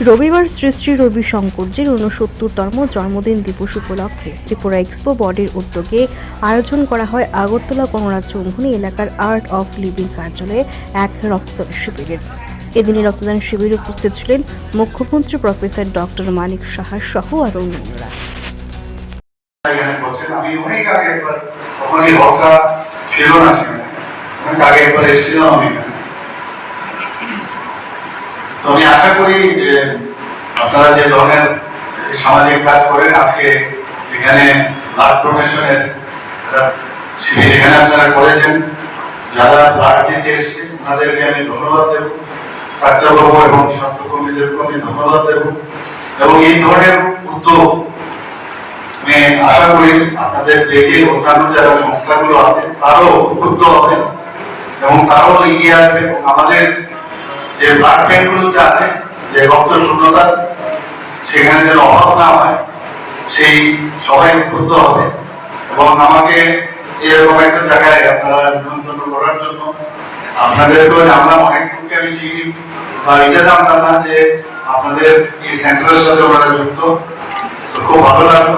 রবিবার শ্রী শ্রী রবি শঙ্করজির ঊনসত্তরতম জন্মদিন দিবস উপলক্ষে ত্রিপুরা এক্সপো বডির উদ্যোগে আয়োজন করা হয় আগরতলা গণরাজ্য চৌমুহনী এলাকার আর্ট অফ লিভিং কার্যালয়ে এক রক্তদান শিবিরের এদিনে রক্তদান শিবিরে উপস্থিত ছিলেন মুখ্যমন্ত্রী প্রফেসর ডক্টর মানিক সাহা সহ আরও অন্যান্যরা। এখানে করছেন আমি অনেক আগে একবার তখন এই হলটা ছিল না সেখানে অনেক আগে একবার এসেছিলাম আমি এখানে। তো আমি আশা করি যে আপনারা যে ধরনের সামাজিক কাজ করেন, আজকে এখানে ব্লাড ডোনেশনের শিবির এখানে আপনারা করেছেন। যারা ব্লাড দিতে এসেছেন তাদেরকে আমি ধন্যবাদ দেব। ডাক্তারবাবু এবং স্বাস্থ্যকর্মীদেরকে আমি ধন্যবাদ দেব। এবং এই ধরনের উদ্যোগ আমি আশা করি আপনাদের দেখে অন্যান্য যারা সংস্থাগুলো আছে, তারও উপকৃত হবে এবং তারাও এগিয়ে আসবে আমাদের যে ব্লাড ব্যাঙ্কগুলোতে আছে যে রক্ত শূন্যতা, সেখানে যেন অভাব না হয়, সেই সবাই উপকৃত হবে। এবং আমাকে এরকম একটা জায়গায় আপনারা নিমন্ত্রণ করার জন্য আপনাদেরকেও জানলাম অনেক লোককে আমি চিনি। বা এটা জানতাম না যে আপনাদের এই সেন্টারের সাথে ওনারা যুক্ত। তো খুব ভালো লাগল।